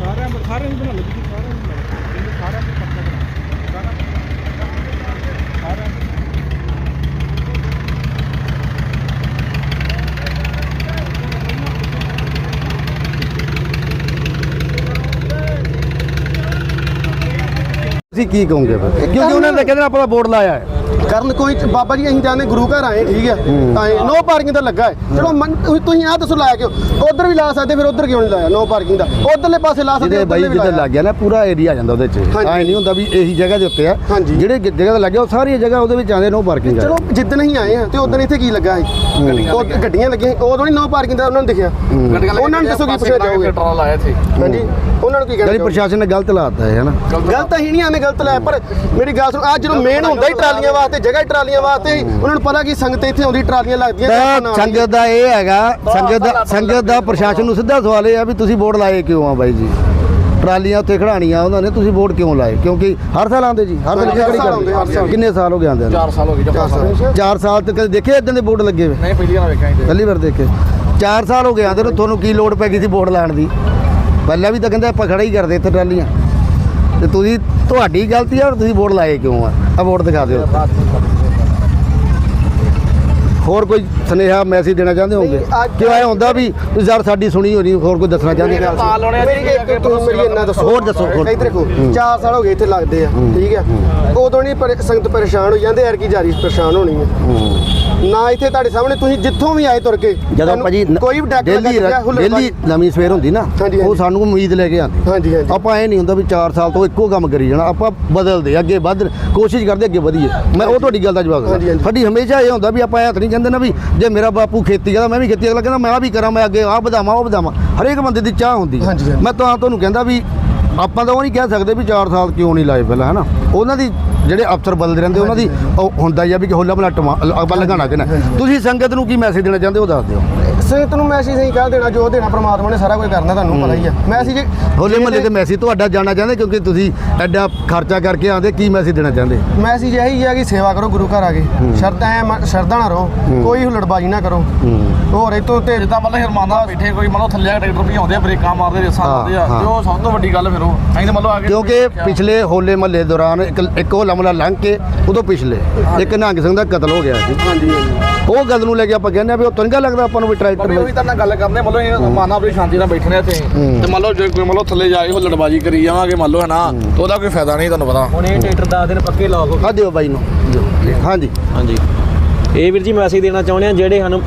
ਸਾਰਿਆਂ ਨੂੰ ਸਾਰਿਆਂ ਨੂੰ ਬਣਾ ਲਓ ਤੁਸੀਂ ਸਾਰਿਆਂ ਨੂੰ ਬਣਾ ਲਓ ਇਹਨੂੰ ਸਾਰਿਆਂ ਨੂੰ ਪੱਕਾ ਬਣਾ ਸਾਰਿਆਂ ਨੂੰ ਸਾਰਿਆਂ ਨੂੰ ਤੁਸੀਂ ਕੀ ਕਹੋਗੇ ਫਿਰ? ਕਿਉਂਕਿ ਉਹਨਾਂ ਨੇ ਕਹਿੰਦੇ ਆਪਾਂ ਬੋਰਡ ਲਾਇਆ ਹੈ। ਕਰਨ ਕੋਈ ਬਾਬਾ ਜੀ ਅਸੀਂ ਜਾਂਦੇ ਗੁਰੂ ਘਰ ਆਏ ਠੀਕ ਹੈ? ਤਾਂ ਨੋ ਪਾਰਕਿੰਗ ਦਾ ਲੱਗਾ ਹੈ। ਚਲੋ ਮੰਨ- ਤੁਸੀਂ- ਤੁਸੀਂ ਆਹ ਦੱਸੋ ਲਾਇਆ ਕਿਉਂ ਉਧਰ ਵੀ ਲਾ ਸਕਦੇ ਫਿਰ ਉਧਰ ਕਿਉਂ ਨਹੀਂ ਲਾਇਆ ਨੋ ਪਾਰਕਿੰਗ ਦਾ? ਉਧਰਲੇ ਪਾਸੇ ਲਾ ਸਕਦੇ ਜਿਹਦੇ ਬਾਈ ਉੱਧਰਲੇ ਵੀ ਜਿੱਥੇ ਲਾਇਆ। ਲੱਗ ਗਿਆ ਨਾ ਪੂਰਾ ਏਰੀਆ ਆ ਜਾਂਦਾ ਉਹਦੇ 'ਚ। ਹਾਂਜੀ। ਐ ਨਹੀਂ ਹੁੰਦਾ ਵੀ ਇਹੀ ਜਗ੍ਹਾ ਦੇ ਉੱਤੇ ਆ। ਹਾਂਜੀ। ਜਿਹੜੇ ਜ- ਜਗ੍ਹਾ ਤੇ ਲੱਗਿਆ ਉਹ ਸਾਰੀਆਂ ਜਗ੍ਹਾ ਉਹਦੇ ਵਿੱਚ ਆਉਂਦੇ ਨੋ ਪਾਰਕਿੰਗ ਆ ਚਲੋ ਜਿੱਦਣ ਅਸੀਂ ਆਏ ਆ ਤੇ ਉਦੋਂ ਇੱਥੇ ਕੀ ਲੱਗਾ ਸੀ? ਉਹ ਗੱਡੀਆਂ ਲੱਗੀਆਂ। ਉਦੋਂ ਨਹੀਂ ਨੋ ਪਾਰਕਿੰਗ ਦਾ ਉਹਨਾਂ ਨੂੰ ਦਿਖਿਆ। ਉਹਨਾਂ ਨੂੰ ਦੱਸੋ ਕੀ ਪੁੱਛਣਾ ਚਾਹੋਗੇ ਪੈਟਰੋਲ ਲਾਇਆ ਇੱਥੇ। ਹਾਂਜੀ। ਉਹਨਾਂ ਨੂੰ ਕੀ ਜਿਹੜੀ ਕਹਿਣਾ ਪ੍ਰਸ਼ਾਸਨ ਨੇ ਗਲਤ ਲਾਤਾ ਹੈ ਹਨਾ ਗਲਤ ਅਸੀਂ ਨਹੀਂ ਆਨੇ ਗਲਤ ਲੈ ਪਰ ਮੇਰੀ ਗੱਲ ਸੁਣ ਅੱਜ ਜਦੋਂ ਮੇਨ ਹੁੰਦਾ ਹੀ ਟਰਾਲੀਆਂ ਵਾਸਤੇ ਜਗ੍ਹਾ ਹੀ ਟਰਾਲੀਆਂ ਵਾਸਤੇ ਹੀ, ਉਹਨਾਂ ਨੂੰ ਪਤਾ ਕਿ ਸੰਗਤ ਇੱਥੇ ਆਉਂਦੀ ਟਰਾਲੀਆਂ ਲੱਗਦੀਆਂ ਤੇ ਸੰਗਤ ਦਾ ਇਹ ਹੈਗਾ ਸੰਗਤ ਦਾ ਸੰਗਤ ਦਾ ਪ੍ਰਸ਼ਾਸਨ ਨੂੰ ਸਿੱਧਾ ਸਵਾਲ ਇਹ ਆ ਵੀ ਤੁਸੀਂ ਬੋਰਡ ਲਾਏ ਕਿਉਂ ਆ ਬਾਈ ਜੀ? ਟਰਾਲੀਆਂ ਉੱਥੇ ਖੜਾਣੀਆਂ ਉਹਨਾਂ ਨੇ ਤੁਸੀਂ ਬੋਰਡ ਕਿਉਂ ਲਾਏ? ਕਿਉਂਕਿ ਹਰ ਸਾਲ ਆਉਂਦੇ ਜੀ ਹਰ ਸਾਲ ਕਿਹੜੀ ਆਉਂਦੇ, ਹਰ ਗੱਲ ਸਾਲ। ਕਿੰਨੇ ਸਾਲ ਹੋ ਗਏ ਆਉਂਦੇ 4 ਸਾਲ ਹੋ ਗਏ ਚਾਰ ਸਾਲ। 4 ਸਾਲ ਤੱਕ ਦੇਖੇ ਇਦਾਂ ਦੇ ਬੋਰਡ ਲੱਗੇ ਹੋਏ? ਨਹੀਂ ਪਹਿਲੀ ਵਾਰ ਵੇਖਿਆ ਇਹਦੇ ਪਹਿਲੀ ਵਾਰ ਦੇਖੇ। 4 ਸਾਲ ਹੋ ਗਏ ਆਂਦੇ ਨੂੰ ਤੁਹਾਨੂੰ ਕੀ ਲੋੜ ਪੈ ਗਈ ਸੀ ਬੋਰਡ ਲਾਉਣ ਦੀ? ਪਹਿਲਾਂ ਵੀ ਤਾਂ ਕਹਿੰਦੇ ਆਪਾਂ ਖੜਾ ਹੀ ਕਰਦੇ ਇੱਥੇ ਟਰਾਲੀਆਂ। ਤੇ ਤੁਸੀਂ ਤੁਹਾਡੀ ਗਲਤੀ ਆ ਔਰ ਤੁਸੀਂ ਬੋਰਡ ਲਾਏ ਕਿਉਂ ਆ? ਆ ਬੋਰਡ ਦਿਖਾ ਦਿਓ। ਹੋਰ ਕੋਈ ਸੁਨੇਹਾ ਮੈਸੇਜ ਦੇਣਾ ਚਾਹੁੰਦੇ ਹੋਗੇ ਕਿਉਂ ਐ ਹੁੰਦਾ ਵੀ ਤੁਸੀਂ ਯਾਰ ਸਾਡੀ ਸੁਣੀ ਹੋਣੀ ਹੋਰ ਕੋਈ ਦੱਸਣਾ ਚਾਹੁੰਦੇ ਮੇਰੇ ਆ ਜੀ, ਮੇਰੀ ਇੰਨਾ ਦੱਸੋ। ਹੋਰ ਦੱਸੋ, ਹੋਰ। ਇੱਧਰ ਦੇਖੋ 4 ਸਾਲ ਹੋ ਗਏ ਇੱਥੇ ਲੱਗਦੇ ਆ ਠੀਕ ਹੈ। ਉਦੋਂ ਨਹੀਂ ਪਰ ਸੰਗਤ ਪਰੇਸ਼ਾਨ ਹੋ ਜਾਂਦੇ ਯਾਰ ਕੀ ਜਾਰੀ ਪਰੇਸ਼ਾਨ ਹੋਣੀ ਹੈ। ਨਾ ਇੱਥੇ ਤੁਹਾਡੇ ਸਾਹਮਣੇ ਤੁਸੀਂ ਜਿੱਥੋਂ ਵੀ ਆਏ ਤੁਰ ਕੇ ਜਦੋਂ ਤੁਹਾਨੂੰ ਭਾਜੀ ਕੋਈ ਵੀ ਡੈਕ ਡੇਲੀ ਡੇਲੀ ਨਵੀਂ ਸਵੇਰ ਹੁੰਦੀ ਨਾ ਹਾਂਜੀ, ਉਹ ਹਾਂਜੀ। ਸਾਨੂੰ ਉਮੀਦ ਲੈ ਕੇ ਆਉਂਦੀ। ਹਾਂਜੀ ਹਾਂਜੀ। ਆਪਾਂ ਇਹ ਨਹੀਂ ਹੁੰਦਾ ਵੀ 4 ਸਾਲ ਤੋਂ ਇੱਕੋ ਕੰਮ ਕਰੀ ਜਾਣਾ ਆਪਾਂ ਬਦਲਦੇ ਅੱਗੇ ਵੱਧ ਕੋਸ਼ਿਸ਼ ਕਰਦੇ ਅੱਗੇ ਵਧੀਏ। ਮੈਂ ਉਹ ਤੁਹਾਡੀ ਗੱਲ ਦਾ ਜਵਾਬ ਹਾਂਜੀ, ਦਿੰਦਾ। ਹਾਂਜੀ। ਸਾਡੀ ਹਮੇਸ਼ਾ ਇਹ ਹੁੰਦਾ ਵੀ ਆਪਾਂ ਇਹ ਨਹੀਂ ਕਹਿੰਦੇ ਨਾ ਵੀ ਜੇ ਮੇਰਾ ਬਾਪੂ ਖੇਤੀ ਕਰਦਾ ਮੈਂ ਵੀ ਖੇਤੀ ਅਗਲਾ ਕਹਿੰਦਾ ਮੈਂ ਆ ਵੀ ਕਰਾਂ ਮੈਂ ਅੱਗੇ ਆਹ ਵਧਾਵਾਂ ਉਹ ਵਧਾਵਾਂ। ਹਰੇਕ ਬੰਦੇ ਦੀ ਚਾਹ ਹੁੰਦੀ ਹੈ। ਹਾਂਜੀ, ਹਾਂਜੀ। ਮੈਂ ਤਾਂ ਤੁਹਾਨੂੰ ਕਹਿੰਦਾ ਵੀ ਆਪਾਂ ਤਾਂ ਉਹ ਨਹੀਂ ਕਹਿ ਸਕਦੇ ਵੀ 4 ਸਾਲ ਕਿਉਂ ਨਹੀਂ ਲਾਏ ਪਹਿਲਾਂ ਹਨਾ? ਉਹਨਾਂ ਦੀ ਜਿਹੜੇ ਅਫਸਰ ਬਦਲਦੇ ਰਹਿੰਦੇ ਉਹਨਾਂ ਦੀ ਉਹ ਹੁੰਦਾ ਹੀ ਆ ਵੀ ਕਿ ਹੋਲਾ ਮਹੱਲਾ ਟਮਾ ਆਪਾਂ ਲਗਾਣਾ ਕਿ ਨਾ। ਤੁਸੀਂ ਸੰਗਤ ਨੂੰ ਕੀ ਮੈਸੇਜ ਦੇਣਾ ਚਾਹੁੰਦੇ ਹੋ ਦੱਸ ਦਿਓ। ਸੰਗਤ ਨੂੰ ਮੈਸੇਜ ਨਹੀਂ ਕਹਿ ਦੇਣਾ ਜੋ ਦੇਣਾ ਪ੍ਰਮਾਤਮਾ ਨੇ ਸਾਰਾ ਕੁਝ ਕਰਨਾ ਤੁਹਾਨੂੰ ਪਤਾ ਹੀ ਹੈ। ਮੈਸੇਜ ਹੋਲੇ ਮਹੱਲੇ ਤੇ ਮੈਸੇਜ ਤੁਹਾਡਾ ਜਾਣਾ ਚਾਹੁੰਦੇ ਕਿਉਂਕਿ ਤੁਸੀਂ ਐਡਾ ਖਰਚਾ ਕਰਕੇ ਆਉਂਦੇ ਕੀ ਮੈਸੇਜ ਦੇਣਾ ਚਾਹੁੰਦੇ? ਮੈਸੇਜ ਇਹੀ ਹੈ ਕਿ ਸੇਵਾ ਕਰੋ ਗੁਰੂ ਘਰ ਆ ਕੇ। ਸ਼ਰਤ ਐ ਸ਼ਰਧਾ ਨਾ ਰਹੋ। ਕੋਈ ਹੁਲੜਬਾਜ਼ੀ ਨਾ ਕਰੋ। ਹੋਰ ਇਹ ਤੋਂ ਤੇ ਜਿੱਦਾਂ ਮਤਲਬ ਹਰਮਾਨਾ ਬੈਠੇ ਕੋਈ ਮਤਲਬ ਥੱਲੇ ਆ ਟਰੈਕਟਰ ਵੀ ਆਉਂਦੇ ਆ ਬ੍ਰੇਕਾਂ ਮਾਰਦੇ ਰੇਸਾਂ ਲਾਉਂਦੇ ਆ। ਉਹ ਸਭ ਤੋਂ ਵੱਡੀ ਗੱਲ ਫਿਰ ਉਹ ਤਾਂ ਮਤਲਬ ਆ ਕੇ ਕਿਉਂਕਿ ਪਿਛਲੇ ਹੋਲੇ ਮਹੱਲੇ ਦੌਰਾਨ ਇੱਕ ਇੱਕ ਹੋਲਾ ਮਹੱਲਾ ਲੰਘ ਕੇ ਉਦੋਂ ਪਿਛਲੇ ਇੱਕ ਨਿਹੰਗ ਸਿੰਘ ਦਾ ਕਤਲ ਹੋ ਗਿਆ ਸੀ। ਹਾਂਜੀ ਉਹ ਗੱਲ ਨੂੰ ਲੈ ਕੇ ਆਪਾਂ ਕਹਿੰਦੇ ਆ ਵੀ ਉਹ ਚੰਗਾ ਲੱਗਦਾ ਆਪਾਂ ਨੂੰ ਵੀ ਪਰ ਟਰੈਕਟਰ ਉਹੀ ਤਾਂ ਨਾਲ ਗੱਲ ਕਰਨੇ ਮਤਲਬ ਇਹ ਮਾਨਾ ਆਪਣੀ ਸ਼ਾਂਤੀ ਨਾਲ ਬੈਠਣੇ ਇੱਥੇ। ਤੇ ਮੰਨ ਲਓ ਜੇ ਕੋਈ ਮੰਨ ਲਓ ਥੱਲੇ ਜਾ ਕੇ ਹੁੱਲੜਬਾਜੀ ਕਰੀ ਜਾਵਾਂਗੇ ਮੰਨ ਲਓ ਹੈ। ਨਾ ਤੇ ਉਹਦਾ ਕੋਈ ਫਾਇਦਾ ਨਹੀਂ ਤੁਹਾਨੂੰ ਪਤਾ। ਹੁਣ ਇਹ ਟਰੈਕਟਰ 10 ਦਿਨ ਪੱਕੇ ਲਾਓ ਆ ਦਿਓ ਬਾਈ ਨੂੰ ਦਿਓ। ਹਾਂਜੀ। ਹਾਂਜੀ। ਇਹ ਵੀਰ ਜੀ ਮੈਸੇਜ ਦੇਣਾ ਚਾਹੁੰਦੇ ਆ ਜਿਹੜੇ ਸਾਨੂੰ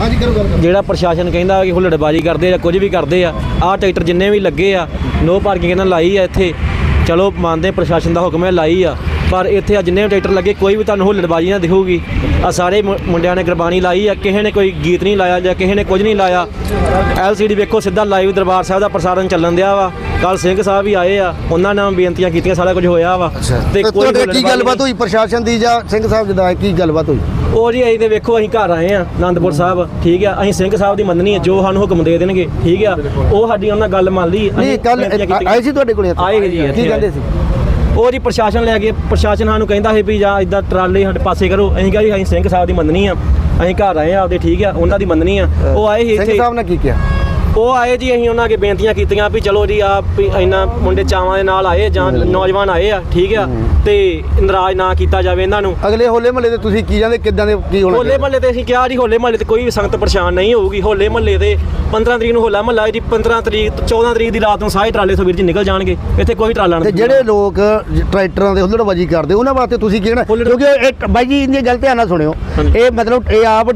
ਹਾਂਜੀ ਕਰੋ ਗੱਲ ਜਿਹੜਾ ਪ੍ਰਸ਼ਾਸਨ ਕਹਿੰਦਾ ਕਿ ਹੁੱਲੜਬਾਜੀ ਕਰਦੇ ਆ ਜਾਂ ਕੁਝ ਵੀ ਕਰਦੇ ਆ ਆਹ ਟਰੈਕਟਰ ਜਿੰਨੇ ਵੀ ਲੱਗੇ ਆ ਨੋ ਪਾਰਕਿੰਗ ਇਹਨਾਂ ਲਾਈ ਆ ਇੱਥੇ। ਚਲੋ ਮੰਨਦੇ ਪ੍ਰਸ਼ਾਸਨ ਦਾ ਹੁਕਮ ਹੈ ਲਾਈ ਆ। ਪਰ ਇੱਥੇ ਆ ਜਿੰਨੇ ਟਰੈਕਟਰ ਲੱਗੇ ਕੋਈ ਵੀ ਤੁਹਾਨੂੰ ਹੁੱਲੜਬਾਜੀ ਨਾ ਦਿਖੂਗੀ। ਆ ਸਾਰੇ ਮੁੰਡਿਆਂ ਨੇ ਗੁਰਬਾਣੀ ਲਾਈ ਆ ਕਿਸੇ ਨੇ ਕੋਈ ਗੀਤ ਨਹੀਂ ਲਾਇਆ ਜਾਂ ਕਿਸੇ ਨੇ ਕੁਝ ਨਹੀਂ ਲਾਇਆ। ਐਲਸੀਡੀ ਵੇਖੋ ਸਿੱਧਾ ਲਾਈਵ ਦਰਬਾਰ ਸਾਹਿਬ ਦਾ ਪ੍ਰਸਾਰਣ ਚੱਲਣ ਦਿਆ ਵਾ। ਕੱਲ ਸਿੰਘ ਸਾਹਿਬ ਵੀ ਆਏ ਆ ਉਹਨਾਂ ਨਾਲ ਬੇਨਤੀਆਂ ਕੀਤੀਆਂ ਸਾਰਾ ਕੁਝ ਹੋਇਆ ਵਾ। ਤੇ ਤੁਹਾਡੇ ਕੀ ਗੱਲਬਾਤ। ਹੋਈ? ਪ੍ਰਸ਼ਾਸਨ ਦੀ ਜਾਂ ਸਿੰਘ ਸਾਹਿਬ ਜੀ ਦਾ ਕੀ ਗੱਲਬਾਤ ਹੋਈ? ਉਹ ਜੀ ਅਸੀਂ ਤੇ ਵੇਖੋ ਅਸੀਂ ਘਰ ਆਏ ਆ ਆਨੰਦਪੁਰ ਸਾਹਿਬ। ਠੀਕ ਆ ਅਸੀਂ ਸਿੰਘ ਸਾਹਿਬ ਦੀ ਮੰਨਣੀ ਹੈ ਜੋ ਸਾਨੂੰ ਹੁਕਮ ਦੇ ਦੇਣਗੇ। ਠੀਕ ਆ ਉਹ ਸਾਡੀ ਉਹਨਾਂ ਗੱਲ ਮੰਨ ਲਈ। ਨਹੀਂ ਕੱਲ। ਆਏ ਸੀ ਤੁਹਾਡੇ ਕੋਲੇ? ਆਏ ਜੀ ਕੀ ਕਹਿੰਦੇ ਸੀ? ਉਹ ਜੀ ਪ੍ਰਸ਼ਾਸਨ ਲੈ ਕੇ ਪ੍ਰਸ਼ਾਸਨ ਸਾਨੂੰ ਕਹਿੰਦਾ ਸੀ ਵੀ ਜਾਂ ਇਦਾਂ ਟਰਾਲੇ ਸਾਡੇ ਪਾਸੇ ਕਰੋ। ਅਸੀਂ ਕਿਹਾ ਜੀ ਅਸੀਂ ਸਿੰਘ ਸਾਹਿਬ ਦੀ ਮੰਨਣੀ ਆ। ਅਸੀਂ ਘਰ ਆਏ ਆ ਆਪਦੇ ਠੀਕ ਆ ਉਹਨਾਂ ਦੀ ਮੰਨਣੀ ਆ। ਉਹ ਆਏ ਸੀ ਸਿੰਘ ਇੱਥੇ। ਸਾਹਿਬ ਨੇ ਕੀ ਕਿਹਾ? ਉਹ ਆਏ ਜੀ ਅਸੀਂ ਉਹਨਾਂ ਅੱਗੇ ਬੇਨਤੀਆਂ ਕੀਤੀਆਂ ਵੀ ਚਲੋ ਜੀ ਆ ਇੰਨਾ ਮੁੰਡੇ ਚਾਵਾਂ ਦੇ ਨਾਲ ਆਏ ਜਾਂ ਨੌਜਵਾਨ ਆਏ ਆ ਠੀਕ ਆ ਤੇ ਨਾਰਾਜ਼ ਨਾ ਕੀਤਾ ਜਾਵੇ ਇਹਨਾਂ ਨੂੰ। ਅਗਲੇ ਹੋਲੇ ਮਹੱਲੇ ਤੇ ਤੁਸੀਂ ਕੀ ਜਾਂਦੇ ਕਿੱਦਾਂ ਦੇ ਕੀ ਹੋਣਾ? ਹੋਲੇ? ਮਹੱਲੇ ਤੇ ਅਸੀਂ ਕਿਹਾ ਜੀ ਹੋਲੇ ਮਹੱਲੇ ਤੇ ਕੋਈ ਵੀ ਸੰਗਤ ਪਰੇਸ਼ਾਨ ਨਹੀਂ ਹੋਊਗੀ। ਹੋਲੇ ਮਹੱਲੇ ਤੇ 15 ਤਰੀਕ ਨੂੰ ਹੋਲਾ ਮਹੱਲਾ ਜੀ 15 ਤਰੀਕ ਤੋਂ 14 ਤਰੀਕ ਦੀ ਰਾਤ ਨੂੰ ਸਾਰੇ ਟਰਾਲੇ ਸਵੇਰ ਜੀ ਨਿਕਲ ਜਾਣਗੇ। ਇੱਥੇ ਕੋਈ ਟਰਾਲਾ ਤੇ ਨਹੀਂ ਜਿਹੜੇ ਲੋਕ ਟਰੈਕਟਰਾਂ ਦੇ ਹੁੱਲੜਬਾਜੀ ਕਰਦੇ ਉਹਨਾਂ ਵਾਸਤੇ ਤੁਸੀਂ ਕਹਿਣਾ ਕਿਉਂਕਿ ਇਹ ਬਾਈ ਜੀ ਇਹਦੀ ਗੱਲ ਧਿਆਨ ਨਾਲ ਸੁਣਿਓ। ਇਹ ਮਤਲਬ ਇਹ ਆਪ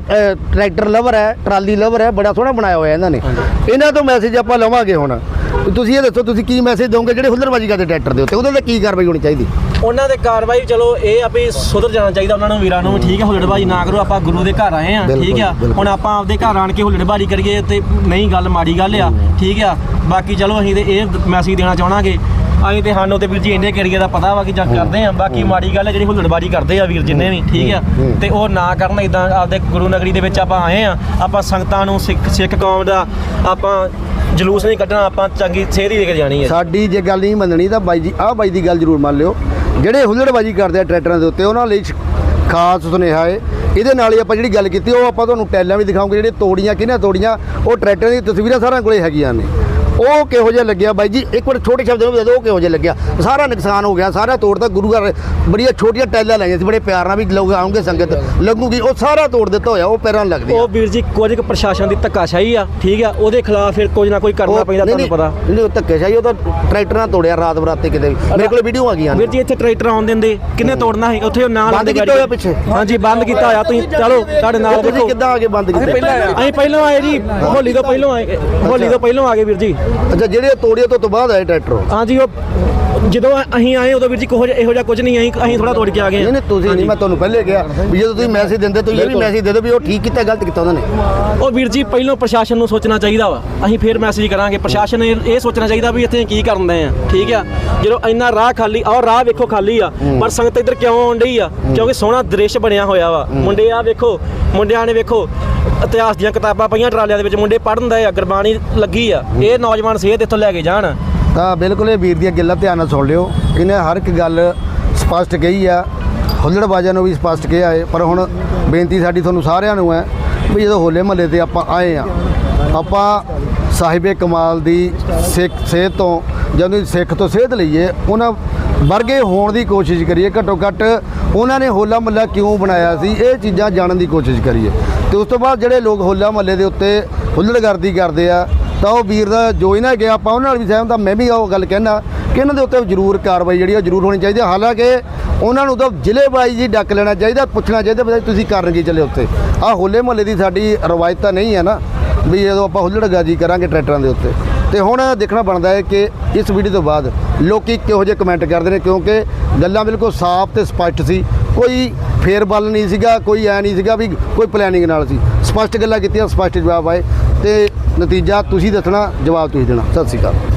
ਟਰੈਕਟਰ ਲਵਰ ਹੈ ਟਰਾਲੀ ਲਵਰ ਹੈ ਬੜਾ ਸੋਹਣਾ ਬਣਾਇਆ ਹੋਇਆ ਇਹਨਾਂ ਨੇ। ਇਹਨਾਂ ਤੋਂ ਮੈਸੇਜ ਆਪਾਂ ਲਵਾਂਗੇ ਹੁਣ। ਤੁਸੀਂ ਇਹ ਦੱਸੋ ਤੁਸੀਂ ਕੀ ਮੈਸੇਜ ਦੋਗੇ ਜਿਹੜੇ ਹੁੱਲੜਬਾਜੀ ਕਰਦੇ ਟਰੈਕਟਰ ਦੇ ਉੱਤੇ? ਉਹਦੇ ਤੇ ਕੀ ਕਾਰਵਾਈ ਹੋਣੀ ਚਾਹੀਦੀ? ਉਹਨਾਂ ਦੇ ਕਾਰਵਾਈ ਚਲੋ ਇਹ ਆ ਵੀ ਸੁਧਰ ਜਾਣਾ ਚਾਹੀਦਾ ਉਹਨਾਂ ਨੂੰ ਵੀਰਾਂ ਨੂੰ ਠੀਕ ਹੈ ਹੁੱਲੜਬਾਜੀ ਨਾ ਕਰੋ ਆਪਾਂ ਗੁਰੂ ਦੇ ਘਰ ਆਏ ਆ ਠੀਕ ਆ। ਹੁਣ ਆਪਾਂ ਆਪਦੇ ਘਰ ਆਣ ਕੇ ਹੁੱਲੜਬਾਜੀ ਕਰੀਏ ਤੇ ਨਹੀਂ ਗੱਲ ਮਾੜੀ ਗੱਲ ਆ ਠੀਕ ਆ। ਬਾਕੀ ਚਲੋ ਅਸੀਂ ਤੇ ਇਹ ਮੈਸੇਜ ਦੇਣਾ ਚਾਹਣਾਗੇ। ਅਸੀਂ ਤੇ ਸਾਨੂੰ ਤੇ ਵੀਰ ਜੀ ਇੰਨੇ ਏਰੀਆ ਦਾ ਪਤਾ ਵਾ ਕਿ ਜਾਂ ਕਰਦੇ ਆ। ਬਾਕੀ ਮਾੜੀ ਗੱਲ ਹੈ ਜਿਹੜੀ ਹੁੱਲੜਬਾਜੀ ਕਰਦੇ ਆ ਵੀਰ ਜਿੰਨੇ ਵੀ ਠੀਕ ਆ? ਤੇ ਉਹ ਨਾ ਕਰਨ ਇਦਾਂ ਆਪਦੇ ਗੁਰੂ ਨਗਰੀ ਦੇ ਵਿੱਚ ਆਪਾਂ ਆਏ ਆ। ਆਪਾਂ ਸੰਗਤਾਂ ਨੂੰ ਸਿੱਖ ਸਿੱਖ ਕੌਮ ਦਾ ਆਪਾਂ ਜਲੂਸ ਨਹੀਂ ਕੱਢਣਾ ਆਪਾਂ ਚੰਗੀ ਸੇਧ ਹੀ ਦੇ ਕੇ ਜਾਣੀ ਹੈ। ਸਾਡੀ ਜੇ ਗੱਲ ਨਹੀਂ ਮੰਨਣੀ ਤਾਂ ਬਾਈ ਜੀ ਆਹ ਬਾਈ ਦੀ ਗੱਲ ਜ਼ਰੂਰ ਮੰਨ ਲਿਓ। ਜਿਹੜੇ ਹੁੱਲੜਬਾਜੀ ਕਰਦੇ ਆ ਟਰੈਕਟਰਾਂ ਦੇ ਉੱਤੇ ਉਹਨਾਂ ਲਈ ਖਾਸ ਸੁਨੇਹਾ ਹੈ ਇਹਦੇ ਨਾਲ ਹੀ ਆਪਾਂ ਜਿਹੜੀ ਗੱਲ ਕੀਤੀ ਉਹ ਆਪਾਂ ਤੁਹਾਨੂੰ ਟੈਲਾਂ ਵੀ ਦਿਖਾਉਂਗੇ ਜਿਹੜੇ ਤੋੜੀਆਂ ਕਿਹਨਾਂ ਤੋੜੀਆਂ ਉਹ ਟਰੈਕਟਰਾਂ ਦੀ ਤਸਵੀਰਾਂ ਸਾਰਿਆਂ ਕੋਲੇ ਹੈਗੀਆਂ ਨੇ। ਉਹ ਕਿਹੋ ਜਿਹਾ ਲੱਗਿਆ ਬਾਈ ਜੀ? ਇੱਕ ਵਾਰ ਛੋਟੇ ਸ਼ਬਦ ਵਿੱਚ ਉਹ ਕਿਹੋ ਜਿਹਾ ਲੱਗਿਆ? ਸਾਰਾ ਨੁਕਸਾਨ ਹੋ ਗਿਆ ਸਾਰਾ ਤੋੜਤਾ ਗੁਰੂ ਘਰ ਬੜੀਆਂ ਛੋਟੀਆਂ ਟੈਲਾਂ ਲਾਈਆਂ ਸੀ ਬੜੇ ਪਿਆਰ ਨਾਲ ਵੀ ਲੋਕ ਆਉਂਗੇ ਸੰਗਤ ਲੱਗੂਗੀ ਉਹ ਸਾਰਾ ਤੋੜ ਦਿੱਤਾ ਹੋਇਆ ਉਹ ਪੈਰਾਂ ਲੱਗਦੀ ਉਹ ਵੀਰ ਜੀ ਕੁਝ ਕੁ ਪ੍ਰਸ਼ਾਸਨ ਦੀ ਧੱਕਾਸ਼ਾਹੀ ਆ ਠੀਕ ਆ ਉਹਦੇ ਖਿਲਾਫ ਫਿਰ ਕੁਝ ਨਾ ਕੋਈ ਕਰਨਾ ਪੈਂਦਾ ਤੁਹਾਨੂੰ ਪਤਾ। ਨਹੀਂ ਉਹ ਧੱਕੇ ਸ਼ਾਹੀ ਉਹ ਤਾਂ ਟਰੈਕਟਰ ਨਾਲ ਤੋੜਿਆ ਰਾਤ ਬਰਾਤੇ ਕਿਤੇ ਵੀ। ਮੇਰੇ ਕੋਲ ਵੀਡੀਓ ਆ ਗਈਆਂ ਵੀਰ ਜੀ ਇੱਥੇ ਟਰੈਕਟਰ ਆਉਣ ਦਿੰਦੇ ਕਿੰਨੇ ਤੋੜਨਾ ਸੀ? ਉੱਥੇ ਉਹ ਨਾਲ ਬੰਦ ਕੀਤਾ। ਹੋਇਆ ਪਿੱਛੇ? ਹਾਂਜੀ ਬੰਦ ਕੀਤਾ ਹੋਇਆ ਤੁਸੀਂ ਚਲੋ ਤੁਹਾਡੇ ਨਾਲ ਦੇਖੋ। ਕਿੱਦਾਂ ਆ ਕੇ ਬੰਦ ਕੀਤਾ? ਅਸੀਂ ਪਹਿਲਾਂ ਆਏ ਜੀ ਹੋਲੀ ਤੋਂ ਪਹਿਲਾਂ ਆਏ ਹੋਲੀ ਤੋਂ ਪਹਿਲਾਂ ਆ ਗਏ ਵੀਰ ਜੀ। ਅੱਛਾ ਜਿਹੜੇ ਤੋੜੇ ਤੋਂ ਤੋਂ ਬਾਅਦ ਆਏ ਟਰੈਕਟਰ। ਹਾਂਜੀ ਉਹ ਜਦੋਂ ਅਸੀਂ ਆਏ ਉਦੋਂ ਵੀਰ ਜੀ ਕੋਹ ਇਹੋ ਜਿਹਾ ਕੁਝ ਨਹੀਂ ਅਸੀਂ ਅਸੀਂ ਥੋੜਾ ਤੋੜ ਕੇ ਆ ਗਏ ਨਹੀਂ। ਨਹੀਂ ਤੁਸੀਂ ਨਹੀਂ ਮੈਂ ਤੁਹਾਨੂੰ ਪਹਿਲੇ ਕਿਹਾ ਵੀ ਜਦੋਂ ਤੁਸੀਂ ਮੈਸੇਜ ਦਿੰਦੇ ਤੁਸੀਂ ਇਹ ਵੀ ਮੈਸੇਜ ਦੇ ਦਿਓ ਵੀ ਉਹ ਠੀਕ ਕੀਤਾ ਗਲਤ ਕੀਤਾ ਉਹਨਾਂ ਨੇ। ਉਹ ਵੀਰ ਜੀ ਪਹਿਲਾਂ ਪ੍ਰਸ਼ਾਸਨ ਨੂੰ ਸੋਚਣਾ ਚਾਹੀਦਾ ਵਾ। ਅਸੀਂ ਫੇਰ ਮੈਸੇਜ ਕਰਾਂਗੇ। ਪ੍ਰਸ਼ਾਸਨ ਨੇ ਇਹ ਸੋਚਣਾ ਚਾਹੀਦਾ ਵੀ ਇੱਥੇ ਕੀ ਕਰਨ ਦੇ ਆ ਠੀਕ ਆ? ਜਦੋਂ ਇੰਨਾ ਰਾਹ ਖਾਲੀ ਔਰ ਰਾਹ ਵੇਖੋ ਖਾਲੀ ਆ ਪਰ ਸੰਗਤ ਇੱਧਰ ਕਿਉਂ ਆਉਣ ਡਈ ਆ? ਕਿਉਂਕਿ ਸੋਹਣਾ ਦ੍ਰਿਸ਼ ਬਣਿਆ ਹੋਇਆ ਵਾ। ਮੁੰਡੇ ਆ ਵੇਖੋ ਮੁੰਡਿਆਂ ਨੇ ਵੇਖੋ ਇਤਿਹਾਸ ਦੀਆਂ ਕਿਤਾਬਾਂ ਪਈਆਂ ਟਰਾਲਿਆਂ ਦੇ ਵਿੱਚ ਮੁੰਡੇ ਪੜ੍ਹਨ ਦਾ ਆ ਗੁਰਬਾਣੀ ਲੱਗੀ ਆ। ਇਹ ਨੌਜਵਾਨ ਸਿਹਤ ਇੱਥੋਂ ਲੈ ਕੇ ਜਾਣ। ਤਾਂ ਬਿਲਕੁਲ ਇਹ ਵੀਰ ਦੀਆਂ ਗੱਲਾਂ ਧਿਆਨ ਨਾਲ ਸੁਣ ਲਿਓ। ਇਹਨੇ ਹਰ ਇੱਕ ਗੱਲ ਸਪਸ਼ਟ ਕਹੀ ਆ। ਹੁੱਲੜਬਾਜ਼ਾਂ ਨੂੰ ਵੀ ਸਪਸ਼ਟ ਕਿਹਾ ਹੈ। ਪਰ ਹੁਣ ਬੇਨਤੀ ਸਾਡੀ ਤੁਹਾਨੂੰ ਸਾਰਿਆਂ ਨੂੰ ਹੈ ਵੀ ਜਦੋਂ ਹੋਲੇ ਮਹੱਲੇ ਤੇ ਆਪਾਂ ਆਏ ਆ ਆਪਾਂ ਸਾਹਿਬੇ ਕਮਾਲ ਦੀ ਸਿੱਖ ਸੇਧ ਤੋਂ ਜਦੋਂ ਸਿੱਖ ਤੋਂ ਸੇਧ ਲਈਏ ਉਹਨਾਂ ਵਰਗੇ ਹੋਣ ਦੀ ਕੋਸ਼ਿਸ਼ ਕਰੀਏ। ਘੱਟੋ ਘੱਟ ਉਹਨਾਂ ਨੇ ਹੋਲਾ ਮਹੱਲਾ ਕਿਉਂ ਬਣਾਇਆ ਸੀ? ਇਹ ਚੀਜ਼ਾਂ ਜਾਣਨ ਦੀ ਕੋਸ਼ਿਸ਼ ਕਰੀਏ। ਤੇ ਉਸ ਤੋਂ ਬਾਅਦ ਜਿਹੜੇ ਲੋਕ ਹੋਲਾ ਮਹੱਲੇ ਦੇ ਉੱਤੇ ਹੁੱਲੜਗਰਦੀ ਕਰਦੇ ਆ, ਤਾਂ ਉਹ ਵੀਰ ਦਾ ਜੋ ਇਹਨਾਂ ਗਿਆ ਆਪਾਂ ਉਹਨਾਂ ਨਾਲ ਵੀ ਸਹਿਮਤ ਹਾਂ ਮੈਂ ਵੀ ਉਹ ਗੱਲ ਕਹਿਣਾ ਕਿ ਇਹਨਾਂ ਦੇ ਉੱਤੇ ਜ਼ਰੂਰ ਕਾਰਵਾਈ ਜਿਹੜੀ ਆ, ਉਹ ਜ਼ਰੂਰ ਹੋਣੀ ਚਾਹੀਦੀ ਹਾਲਾਂਕਿ ਉਹਨਾਂ ਨੂੰ ਤਾਂ ਜ਼ਿਲ੍ਹੇ ਵਾਈਜ਼ ਹੀ ਡੱਕ ਲੈਣਾ ਚਾਹੀਦਾ, ਪੁੱਛਣਾ ਚਾਹੀਦਾ ਵੀ ਤੁਸੀਂ ਕਰਨ ਕੀ ਚੱਲੇ ਉੱਥੇ। ਆਹ ਹੋਲੇ ਮਹੱਲੇ ਦੀ ਸਾਡੀ ਰਵਾਇਤ ਤਾਂ ਨਹੀਂ ਹੈ ਨਾ, ਵੀ ਜਦੋਂ ਆਪਾਂ ਹੁੱਲੜਗਾਜੀ ਕਰਾਂਗੇ ਟਰੈਕਟਰਾਂ ਦੇ ਉੱਤੇ। ਤੇ ਹੁਣ ਦੇਖਣਾ ਬਣਦਾ ਹੈ ਕਿ ਇਸ ਵੀਡੀਓ ਤੋਂ ਬਾਅਦ ਲੋਕੀ ਕਿਹੋ ਜਿਹੇ ਕਮੈਂਟ ਕਰਦੇ ਨੇ, ਕਿਉਂਕਿ ਗੱਲਾਂ ਬਿਲਕੁਲ ਸਾਫ਼ ਤੇ ਸਪਸ਼ਟ ਸੀ। ਕੋਈ ਫੇਰ ਬਲ ਨਹੀਂ ਸੀਗਾ, ਕੋਈ ਐ ਨਹੀਂ ਸੀਗਾ ਵੀ ਕੋਈ ਪਲੈਨਿੰਗ ਨਾਲ ਸੀ। ਸਪਸ਼ਟ ਗੱਲਾਂ ਕੀਤੀਆਂ, ਸਪਸ਼ਟ ਜਵਾਬ ਆਏ ਤੇ ਨਤੀਜਾ ਤੁਸੀਂ ਦੱਸਣਾ, ਜਵਾਬ ਤੁਸੀਂ ਦੇਣਾ। ਸਤਿ ਸ਼੍ਰੀ ਅਕਾਲ।